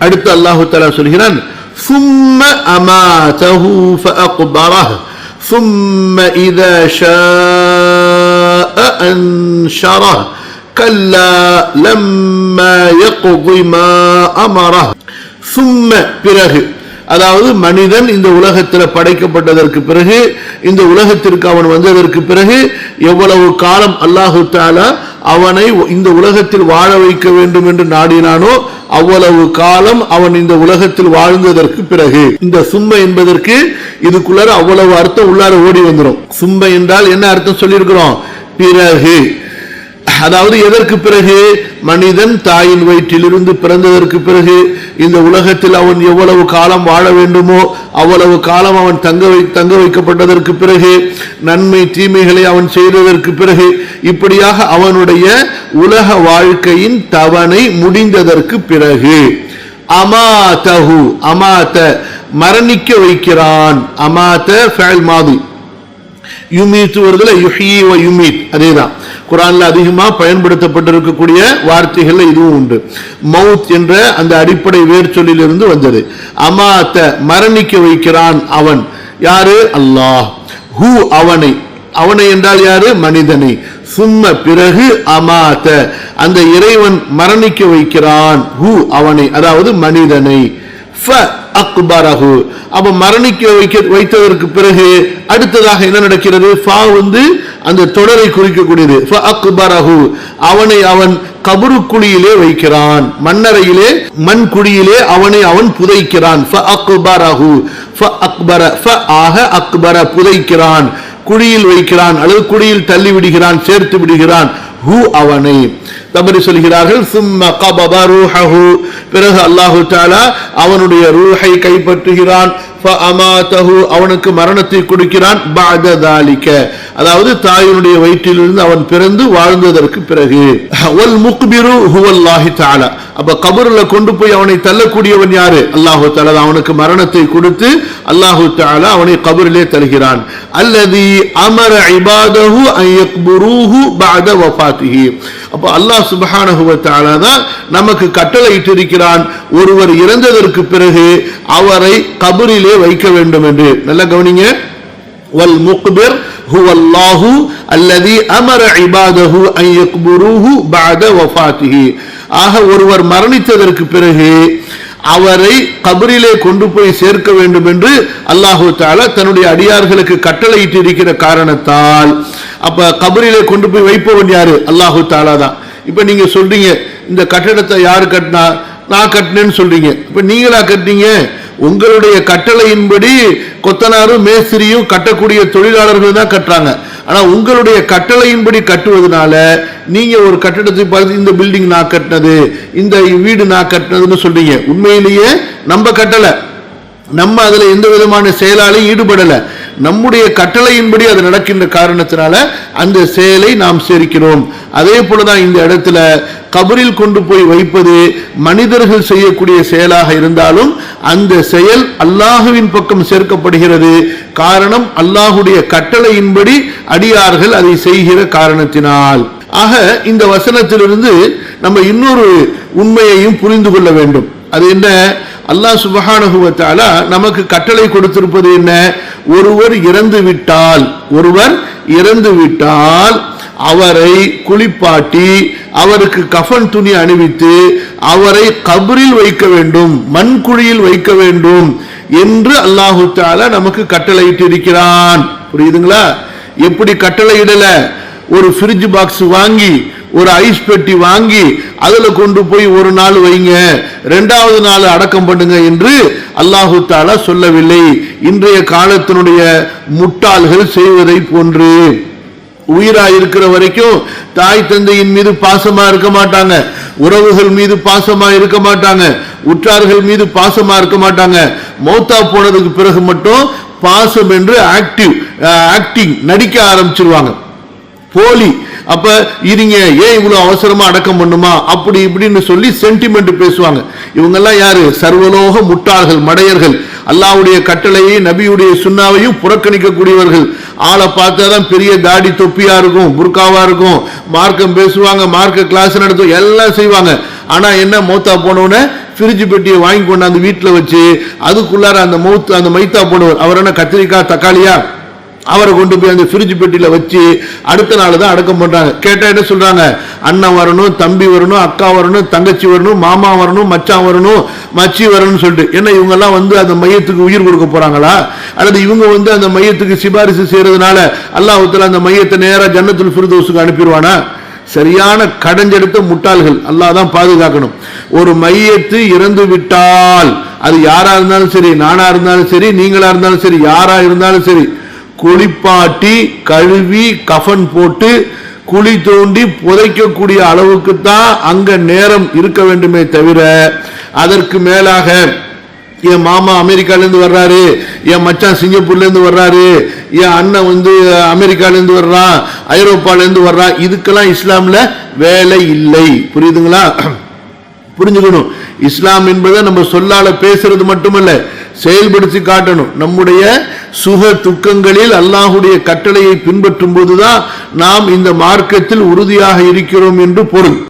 அடுத்து அல்லாஹு தஆலா சொல்கிறான் ثم أماته فأقبره ثم إذا شاء أنشره كلا لما يقض ما أمره ثم பிறகு அதாவது மனிதன் இந்த உலகத்தில் படைக்கப்பட்டதற்கு பிறகு இந்த உலகத்திற்கு அவன் வந்ததற்கு பிறகு எவ்வளவு காலம் அல்லாஹு தாலா அவனை இந்த உலகத்தில் வாழ வைக்க வேண்டும் என்று நாடினானோ அவ்வளவு காலம் அவன் இந்த உலகத்தில் வாழ்ந்ததற்கு பிறகு. இந்த சும்ம என்பதற்கு இதுக்குள்ளார அவ்வளவு அர்த்தம் உள்ளார ஓடி வந்துடும் சும்ம என்றால் என்ன அர்த்தம் சொல்லியிருக்கிறோம்? பிறகு. அதாவது எதற்கு பிறகு? மனிதன் தாயின் வயிற்றிலிருந்து பிறந்ததற்கு பிறகு இந்த உலகத்தில் அவன் எவ்வளவு காலம் வாழ வேண்டுமோ அவ்வளவு காலம் அவன் தங்க வை தங்க வைக்கப்பட்டதற்கு பிறகு நன்மை தீமைகளை அவன் செய்ததற்கு பிறகு இப்படியாக அவனுடைய உலக வாழ்க்கையின் தவணை முடிந்ததற்கு பிறகு அமாதஹு அமாத மரணிக்க வைக்கிறான். அமாத ஃபேல் மாது. யுமீத் வருதுல யுஹி வ யுமீத். அதேதான். குரானில் அதிகமாக பயன்படுத்தப்பட்டிருக்கக்கூடிய வார்த்தைகள்ல இதுவும் உண்டு. மவுத் என்ற அந்த அடிப்படை வேர் சொல்லிலிருந்து வந்தது. அமாத்த மரணிக்க வைக்கிறான் அவன். யாரு? அல்லாஹ். ஹூ அவனை? அவனை என்றால் யாரு? மனிதனை. சும்ம பிறகு அமாத்த. அந்த இறைவன் மரணிக்க வைக்கிறான். ஹூ அவனை? அதாவது மனிதனை. அப்ப மரணிக்க வைக்க வைத்ததற்கு பிறகு அடுத்ததாக என்ன நடக்கிறது? ஃபா வந்து அந்த தொடரை குறிக்கக்கூடியது. அக்பரஹு. அவனை அவன் கபரு குழியிலே வைக்கிறான். மண்ணறையிலே மண் குழியிலே அவனை அவன் புதைக்கிறான். அக்பரஹு. அக்பர ஆக அக்பர புதைக்கிறான். குழியில் வைக்கிறான். அல்லது குழியில் தள்ளி விடுகிறான் சேர்த்து விடுகிறான். ஹூ அவனை. தபரி சொல்கிறார்கள் சும்ம கபப ரூஹஹு. பிறகு அல்லாஹு தாலா அவனுடைய ரூஹை கைப்பற்றுகிறான். அவனுக்கு மரணத்தை கொடுக்கிறான். அதாவது தாயினுடைய வயிற்றிலிருந்து அவன் பிறந்து வாழ்ந்ததற்கு பிறகு. முக்பிரு ஹுவல்லாஹி அப்ப கபர்ல கொண்டு போய் அவனை தள்ளக்கூடியவன் யாரு? அல்லாஹு தாலா அவனுக்கு மரணத்தை கொடுத்து அல்லாஹு தாலா அவனை கபரிலே தருகிறான் அல்லது அமர இபாதஹு அன் பாத பஅத வஃபாத்திஹி. அல்லாஹ் சுப்ஹானஹு வ தான் நமக்கு கட்டளை இருக்கிறான் ஒருவர் இறந்ததற்கு பிறகு அவரை கபரிலே வைக்க வேண்டும் என்று. நல்லா கவனிங்க. வல் முக்பிர் هو الله الذي امر عباده ان يقبروه بعد وفاته ஆக ஒருவர் மரணித்ததற்கு பிறகு அவரை கபரிலே கொண்டு போய் சேர்க்க வேண்டும் என்று அல்லாஹு தாலா தன்னுடைய அடியார்களுக்கு கட்டளையிட்டு இருக்கிற காரணத்தால் அப்ப கபரிலே கொண்டு போய் வைப்பவன் யாரு அல்லாஹு தாலா தான் இப்ப நீங்க சொல்றீங்க இந்த கட்டடத்தை யாரு கட்டினா நான் கட்டினேன்னு சொல்றீங்க இப்ப நீங்களா கட்டினீங்க உங்களுடைய கட்டளையின்படி கொத்தனாரும் மேஸ்திரியும் கட்டக்கூடிய தொழிலாளர்கள் தான் கட்டுறாங்க. ஆனா உங்களுடைய கட்டளையின்படி கட்டுவதனால நீங்க ஒரு கட்டடத்தை பார்த்து இந்த பில்டிங் நான் கட்டினது இந்த வீடு நான் கட்டினதுன்னு சொல்றீங்க. உண்மையிலேயே நம்ம கட்டளை நம்ம அதுல எந்த விதமான செயலாலையும் ஈடுபடலை. நம்முடைய கட்டளையின்படி அது நடக்கின்ற காரணத்தினால அந்த செயலை நாம் சேர்க்கிறோம். அதே போலதான் இந்த இடத்துல கபரில் கொண்டு போய் வைப்பது மனிதர்கள் செய்யக்கூடிய செயலாக இருந்தாலும் அந்த செயல் அல்லாஹுவின் பக்கம் சேர்க்கப்படுகிறது. காரணம் அல்லாஹுடைய கட்டளையின்படி அடியார்கள் அதை செய்கிற காரணத்தினால். ஆக இந்த வசனத்திலிருந்து நம்ம இன்னொரு உண்மையையும் புரிந்து கொள்ள வேண்டும். அது என்ன? அல்லாஹ் சுபஹானுவத்தால நமக்கு கட்டளை கொடுத்திருப்பது என்ன? ஒருவர் இறந்து விட்டால் ஒருவர் இறந்து விட்டால் அவரை குளிப்பாட்டி அவருக்கு கஃன் துணி அணிவித்து அவரை கபரில் வைக்க வேண்டும் மண்குழியில் வைக்க வேண்டும் என்று அல்லாஹு தாலா நமக்கு கட்டளையிட்டு இருக்கிறான் புரியுதுங்களா? எப்படி கட்டளையிடல? ஒரு ஃப்ரிட்ஜ் பாக்ஸ் வாங்கி ஒரு ஐஸ் பெட்டி வாங்கி அதுல கொண்டு போய் ஒரு நாள் வைங்க ரெண்டாவது நாள் அடக்கம் பண்ணுங்க என்று அல்லாஹு தாலா சொல்லவில்லை. இன்றைய காலத்தினுடைய முட்டாள்கள் செய்வதை போன்று. உயிரா இருக்கிற வரைக்கும் தாய் தந்தையின் மீது பாசமா இருக்க மாட்டாங்க. உறவுகள் மீது பாசமா இருக்க மாட்டாங்க. உற்றார்கள் மீது பாசமா இருக்க மாட்டாங்க. மௌத்தா போனதுக்கு பிறகு மட்டும் பாசம் என்று ஆக்டிவ் ஆக்டிங் நடிக்க ஆரம்பிச்சிருவாங்க. போலி. அப்ப இருங்க ஏன் இவ்வளவு அவசரமா அடக்கம் பண்ணுமா? அப்படி இப்படின்னு சொல்லி சென்டிமெண்ட் பேசுவாங்க. இவங்கெல்லாம் யாரு? சர்வலோக முட்டாள்கள் மடையர்கள். அல்லாவுடைய கட்டளையை நபியுடைய சுண்ணாவையும் புறக்கணிக்கக்கூடியவர்கள். ஆளை பார்த்தாதான் பெரிய தாடி தொப்பியா இருக்கும் புர்காவா இருக்கும் மார்க்கம் பேசுவாங்க மார்க்க கிளாஸ் நடத்தும் எல்லாம் செய்வாங்க. ஆனா என்ன மௌத்தா போனோன்னு ஃப்ரிட்ஜ் பெட்டியை வாங்கி கொண்டாந்து வீட்டில் வச்சு அதுக்குள்ளார அந்த மௌத்து அந்த மைத்தா போனவர் அவர் என்ன கத்திரிக்காய் தக்காளியா? அவரை கொண்டு போய் அந்த ஃப்ரிட்ஜ் பெட்டியில் வச்சு அடுத்த நாள் தான் அடக்கம் பண்ணுறாங்க கேட்டால் என்ன சொல்கிறாங்க அண்ணன் வரணும் தம்பி வரணும் அக்கா வரணும் தங்கச்சி வரணும் மாமா வரணும் மச்சான் வரணும் மச்சி வரணும்னு சொல்லிட்டு. என்ன இவங்கெல்லாம் வந்து அந்த மையத்துக்கு உயிர் கொடுக்க போகிறாங்களா அல்லது இவங்க வந்து அந்த மையத்துக்கு சிபாரிசு செய்கிறதுனால அல்லாஹத்தில் அந்த மையத்தை நேராக ஜன்னத்துல் ஃபிர்தௌஸுக்கு அனுப்பிடுவானா? சரியான கடைஞ்செடுத்த முட்டாள்கள். அல்லாஹ் தான் பாதுகாக்கணும். ஒரு மையத்து இறந்து விட்டால் அது யாரா இருந்தாலும் சரி நானா இருந்தாலும் சரி நீங்களா இருந்தாலும் சரி யாரா இருந்தாலும் சரி குளிப்பாட்டி கழுவி கஃன் போட்டு குழி தோண்டி புதைக்கக்கூடிய அளவுக்கு தான் அங்க நேரம் இருக்க வேண்டுமே தவிர அதற்கு மேலாக என் மாமா அமெரிக்காலேருந்து வர்றாரு என் மச்சான் சிங்கப்பூர்லேருந்து வர்றாரு என் அண்ணன் வந்து அமெரிக்காலேருந்து வர்றான் ஐரோப்பாலேருந்து வர்றான் இதுக்கெல்லாம் இஸ்லாமில் வேலை இல்லை. புரியுதுங்களா? புரிஞ்சுக்கணும். இஸ்லாம் என்பதை நம்ம சொல்லால பேசுறது மட்டுமல்ல செயல்படுத்தி காட்டணும். நம்முடைய சுக துக்கங்களில் அல்லாஹுடைய கட்டளையை பின்பற்றும் போதுதான் நாம் இந்த மார்க்கத்தில் உறுதியாக இருக்கிறோம் என்று பொருள்.